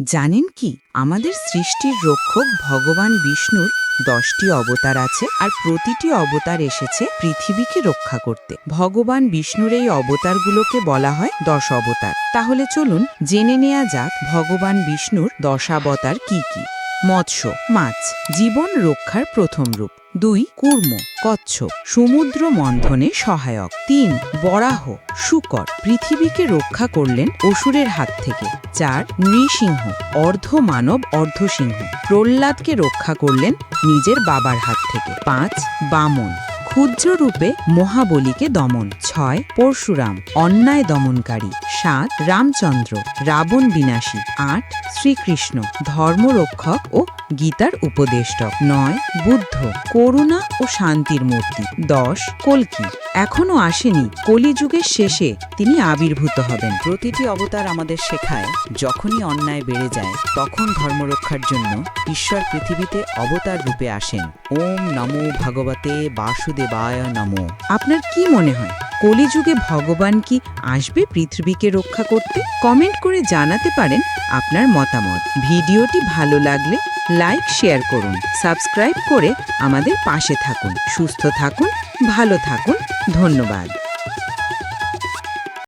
জানেন কি? আমাদের সৃষ্টির রক্ষক ভগবান বিষ্ণুর দশটি অবতার আছে আর প্রতিটি অবতার এসেছে পৃথিবীকে রক্ষা করতে। ভগবান বিষ্ণুর এই অবতারগুলোকে বলা হয় দশ অবতার। তাহলে চলুন জেনে নেওয়া যাক ভগবান বিষ্ণুর দশাবতার কি কি। মৎস্য, মাছ। জীবন রক্ষার প্রথম রূপ। দুই, কুর্ম, কচ্ছপ। সমুদ্র মন্থনে সহায়ক। তিন, বরাহ, শুকর। পৃথিবীকে রক্ষা করলেন অসুরের হাত থেকে। চার, নৃসিংহ অর্ধ মানব অর্ধসিংহ। প্রহ্লাদকে রক্ষা করলেন নিজের বাবার হাত থেকে। পাঁচ, বামন। ক্ষুদ্র রূপে মহাবলীকে দমন। ছয়, পরশুরাম, অন্যায় দমনকারী। সাত, রামচন্দ্র, রাবণ বিনাশী। আট, শ্রীকৃষ্ণ, ধর্মরক্ষক ও গীতার উপদেষ্টক নয়, বুদ্ধ, করুণা ও শান্তির মূর্তি। দশ, কলকি। এখনও আসেনি। কলিযুগের শেষে তিনি আবির্ভূত হবেন। প্রতিটি অবতার আমাদের শেখায়, যখনই অন্যায় বেড়ে যায়, তখন ধর্মরক্ষার জন্য ঈশ্বর পৃথিবীতে অবতার রূপে আসেন। ওম নমো ভগবতে বাসুদেবায় নমো। আপনার কি মনে হয়, কলিযুগে ভগবান কি আসবে পৃথিবীকে রক্ষা করতে? কমেন্ট করে জানাতে পারেন আপনার মতামত। ভিডিওটি ভালো লাগলে লাইক, শেয়ার করুন। সাবস্ক্রাইব করে আমাদের পাশে থাকুন। সুস্থ থাকুন, ভালো থাকুন। ধন্যবাদ।